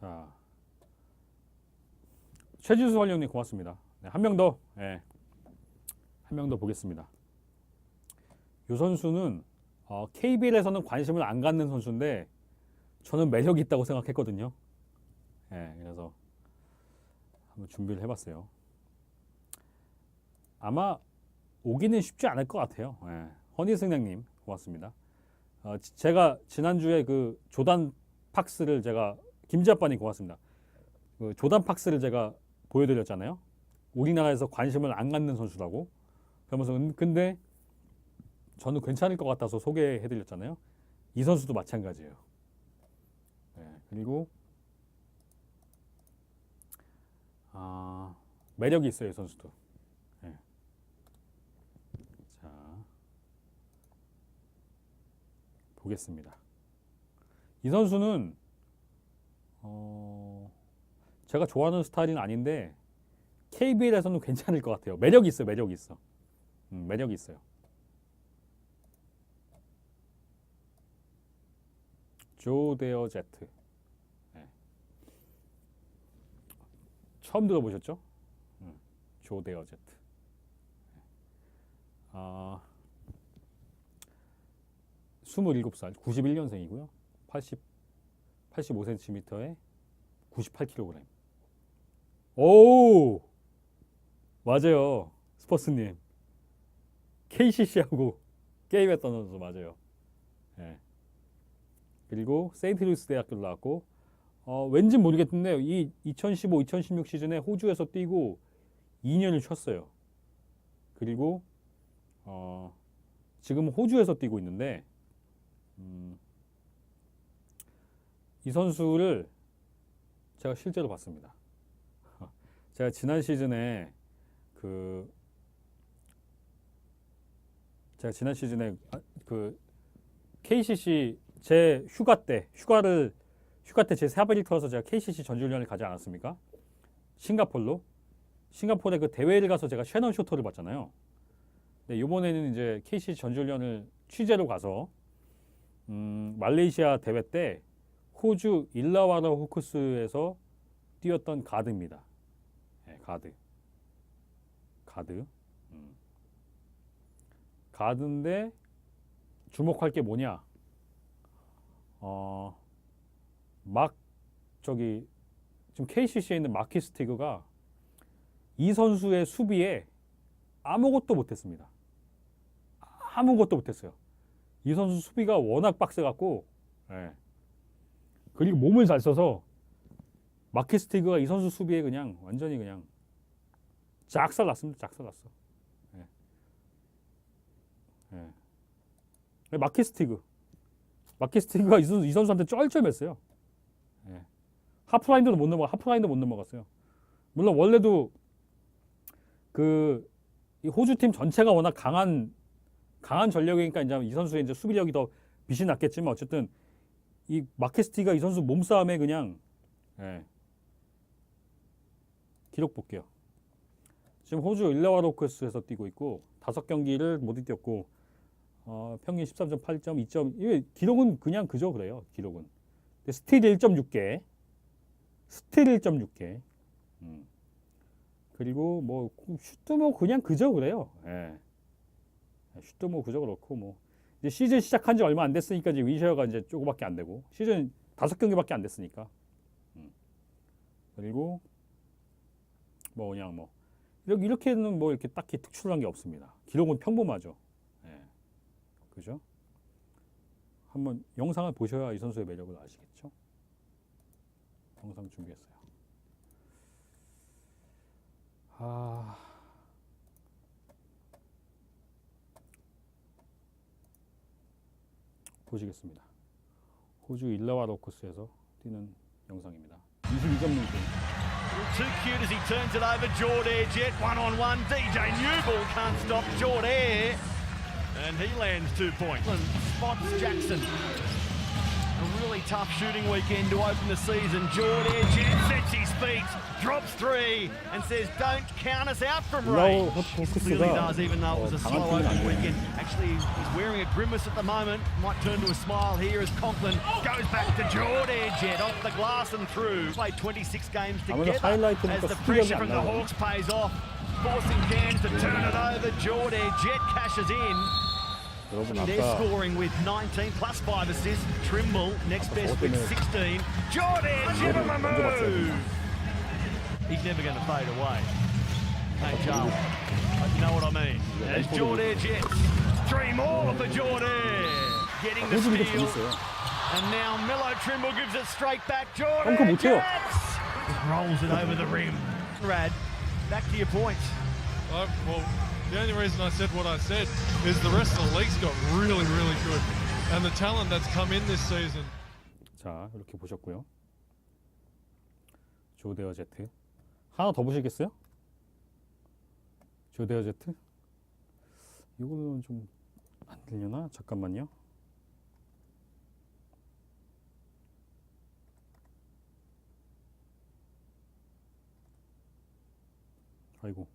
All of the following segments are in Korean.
자 최진수 활용님 고맙습니다. 네, 한명 더, 예, 한명 더 보겠습니다. 이 선수는 어, KBL에서는 관심을 안 갖는 선수인데 저는 매력이 있다고 생각했거든요. 예, 그래서 한번 준비를 해봤어요. 아마 오기는 쉽지 않을 것 같아요. 예, 허니승냥님 고맙습니다. 어, 지- 제가 지난주에 그 조단 팍스를 제가 김지 아빠님 고맙습니다. 그 조단 팍스를 제가 보여드렸잖아요. 우리나라에서 관심을 안 갖는 선수라고. 그러면서 근- 근데 저는 괜찮을 것 같아서 소개해드렸잖아요. 이 선수도 마찬가지예요. 네, 그리고 아, 매력이 있어요, 이 선수도. 네. 자, 보겠습니다. 이 선수는 어, 제가 좋아하는 스타일은 아닌데 KBL에서는 괜찮을 것 같아요. 매력이 있어요, 매력이 있어. 음, 매력이 있어요. 조데어 제트. 네. 처음 들어보셨죠? 음, 조데어 제트. 네. 아, 27살, 91년생이고요. 80, 85cm에 98kg. 오! 맞아요. 스퍼스님. KCC하고 게임했던 선수 맞아요. 예. 그리고 세인트루이스 대학교를 나왔고 어, 왠지 모르겠는데 이 2015, 2016 시즌에 호주에서 뛰고 2년을 쉬었어요. 그리고 어, 지금 호주에서 뛰고 있는데 음, 이 선수를 제가 실제로 봤습니다. 제가 지난 시즌에 그 제가 지난 시즌에 아, 그 KCC 제 휴가 때 휴가를 휴가 때 제 사비를 틀어서 제가 KCC 전지훈련을 가지 않았습니까? 싱가폴로 싱가포르에 그 대회를 가서 제가 셰넌 쇼터를 봤잖아요. 네, 이번에는 이제 KCC 전지훈련을 취재로 가서 음, 말레이시아 대회 때 호주 일라와라 호크스에서 뛰었던 가드입니다. 네, 가드. 가드. 음. 가드인데 주목할 게 뭐냐? 어, 막 저기 지금 KCC에 있는 마키 스티그가 이 선수의 수비에 아무것도 못했습니다. 아무것도 못했어요. 이 선수 수비가 워낙 빡세 갖고, 예. 그리고 몸을 잘 써서 마키 스티그가 이 선수 수비에 그냥 완전히 그냥 작살 났습니다. 작살 났어. 예. 예. 마키 스티그. 마키 스티그가 이, 선수, 이 선수한테 쩔쩔맸어요. 예. 하프라인도 못 넘어, 하프라인도 못 넘어갔어요. 물론 원래도 그이 호주 팀 전체가 워낙 강한 강한 전력이니까 이제 이 선수의 이제 수비력이 더 빛이 났겠지만 어쨌든 이 마케스티가 이 선수 몸싸움에 그냥 예. 기록 볼게요. 지금 호주 일레와 로크스에서 뛰고 있고 다섯 경기를 모두 뛰었고 어, 평균 13.8점, 2점. 이게 기록은 그냥 그저 그래요. 기록은. 스틸 1.6개, 스틸 1.6개. 음. 그리고 뭐 슛도 뭐 그냥 그저 그래요. 예. 슛도 뭐 그저 그렇고 뭐 이제 시즌 시작한 지 얼마 안 됐으니까 이제 위셔가 이제 조금밖에 안 되고 시즌 다섯 경기밖에 안 됐으니까. 음. 그리고 뭐 그냥 뭐 이렇게 이렇게는 뭐 이렇게 딱히 특출난 게 없습니다. 기록은 평범하죠. 예. 그죠? 한번 영상을 보셔야 이 선수의 매력을 아시겠죠? 영상 준비했어요. 아. 보시겠습니다. 호주 일라와로코스에서 뛰는 영상입니다. 22점 넘게. Too cute as he turns it over. Jordair Jet one on one. DJ Newball can't stop Jordair. And he lands two points. And spots Jackson. A really tough shooting weekend to open the season. Jordair Jet sets his feet. Drops three and says, "Don't count us out from 올라오 range." Clearly 호크스가 does, even though it was a 어, slow 강한 팀은 opening 아니에요. weekend. Actually, he's wearing a grimace at the moment. Might turn to a smile here as Conklin goes back to Jordan Jet off the glass and through. Played 26 games 아무래도 together 하이라이트니까 as the 수비력이 pressure 안 from the 나와요. Hawks pays off. Forcing Cairns to turn it over. Jordan Jet cashes in. 여러분 They're 아까 scoring with 19 plus 5 assists. Trimble next best with 때문에 16. Jordan Jet on the 먼저 봤어야 move. He's never going to fade away. Hey, Joel. You know what I mean? There's Jordan Jet. Three more for Jordan. Getting the 호주리도 steal. 재밌어요. And now Mello Trimble gives it straight back. Jordan 덩크 못해요. Jets rolls it over the rim. Rad, back to your points. Uh, well, the only reason I said what I said is the rest of the league's got really, really good. And the talent that's come in this season. 자 이렇게 보셨고요. 조데어 제트 하나 더 보시겠어요? 조데어 제트 이거는 좀 안 들려나? 잠깐만요. 아이고.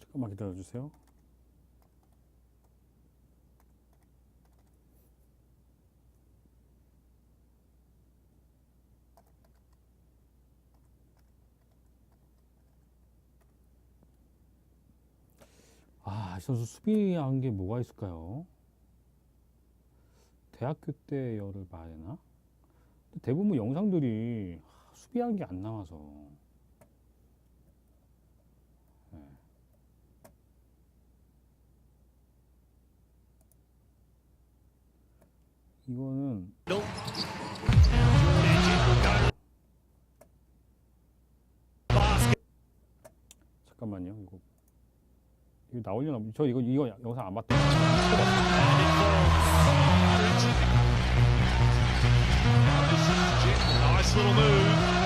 잠깐만 기다려 주세요. 아, 이 선수 수비한 게 뭐가 있을까요? 대학교 때 열을 봐야 되나? 대부분 영상들이 하, 수비한 게 안 나와서. 네. 이거는 잠깐만요. 이거 이거 나오려나? 저 이거 이거 영상 안 봤다. Nice little move.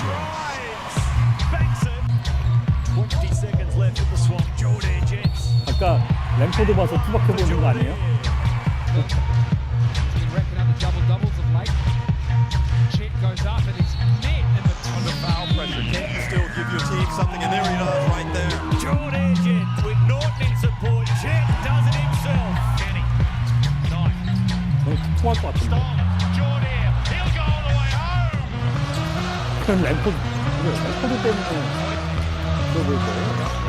Drives. Banks it. 20 seconds left at the swamp. Jordan Jet. 아까 램포드 봐서 투박해 보는 거 아니에요? 이거 램포드 때문에 그거 볼 거예요.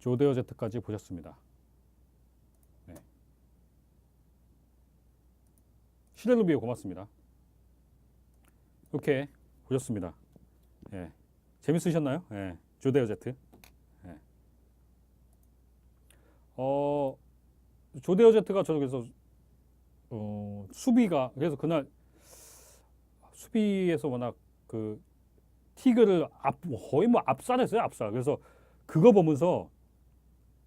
조데어 제트까지 보셨습니다. 네. 시렐로 비오 고맙습니다. 이렇게 보셨습니다. 예. 재밌으셨나요? 예. 조데어 제트. 예. 어, 조데어 제트가 저는 그래서 어, 수비가 그래서 그날 수비에서 워낙 그 티그를 앞 거의 뭐 압살했어요 압살 그래서 그거 보면서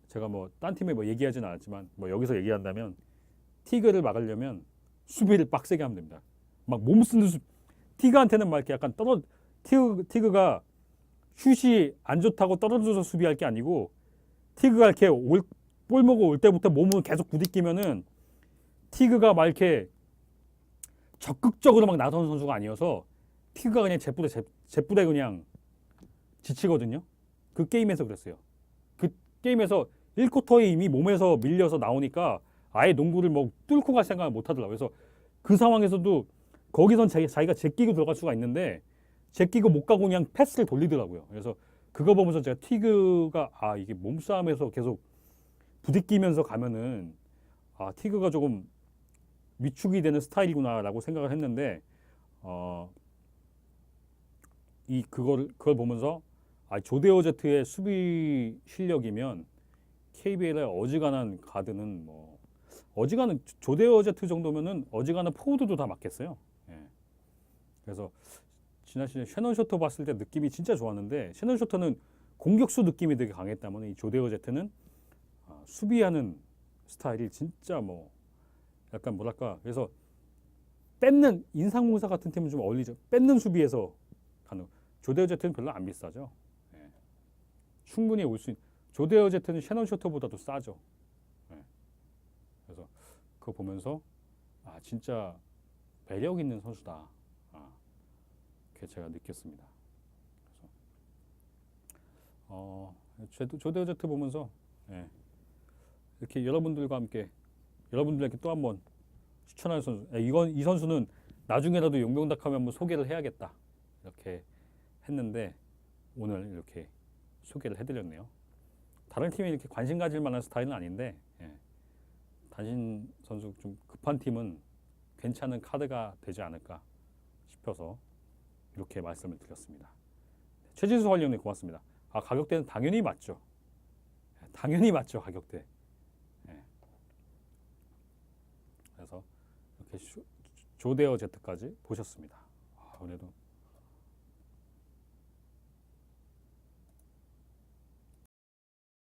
제가 뭐 딴 팀에 뭐 얘기하진 않았지만 뭐 여기서 얘기한다면 티그를 막으려면 수비를 빡세게 하면 됩니다 막 몸 쓰는 수 티그한테는 막 이렇게 약간 떨어 티그 티그가 슛이 안 좋다고 떨어져서 수비할 게 아니고 티그가 이렇게 올, 볼 먹고 올 때부터 몸을 계속 부딪히면은 티그가 막 이렇게 적극적으로 막 나서는 선수가 아니어서 티그가 그냥 제뿌대 제, 제뿌대 그냥 지치거든요. 그 게임에서 그랬어요. 그 게임에서 1쿼터에 이미 몸에서 밀려서 나오니까 아예 농구를 뭐 뚫고 갈 생각을 못 하더라고요. 그래서 그 상황에서도 거기선 자기, 자기가 제끼고 들어갈 수가 있는데 제끼고 못 가고 그냥 패스를 돌리더라고요. 그래서 그거 보면서 제가 티그가 아 이게 몸싸움에서 계속 부딪히면서 가면은 아 티그가 조금 위축이 되는 스타일이구나라고 생각을 했는데 어, 이 그거를 그걸 보면서 아 조데오 제트의 수비 실력이면 KBL의 어지간한 가드는 뭐 어지간한 조데오 제트 정도면은 어지간한 포워드도 다 맞겠어요. 예. 그래서 지난 시즌 셔넌 셔터 봤을 때 느낌이 진짜 좋았는데 셔넌 셔터는 공격수 느낌이 되게 강했다면 이 조데오 제트는 아, 수비하는 스타일이 진짜 뭐 약간 뭐랄까 그래서 뺏는 인상공사 같은 팀은 좀 어울리죠. 뺏는 수비에서 가는 조데어 제트는 별로 안 비싸죠. 예. 충분히 올 수 있는 조데어 제트는 셔넌 셔터보다도 싸죠. 예. 그래서 그거 보면서 아 진짜 매력 있는 선수다. 아, 그렇게 제가 느꼈습니다. 그래서 어 조- 조데어 제트 보면서 예. 이렇게 여러분들과 함께 여러분들에게 또 한번 추천할 선수. 야, 이건 이 선수는 나중에라도 용병닭하면 한번 소개를 해야겠다. 이렇게 했는데 오늘 이렇게 소개를 해드렸네요. 다른 팀이 이렇게 관심 가질 만한 스타일은 아닌데 예. 단신 선수 좀 급한 팀은 괜찮은 카드가 되지 않을까 싶어서 이렇게 말씀을 드렸습니다. 최진수 활력님 고맙습니다. 아 가격대는 당연히 맞죠. 예, 당연히 맞죠 가격대. 그래서 이렇게 쇼- 조데어 제트까지 보셨습니다. 아, 그래도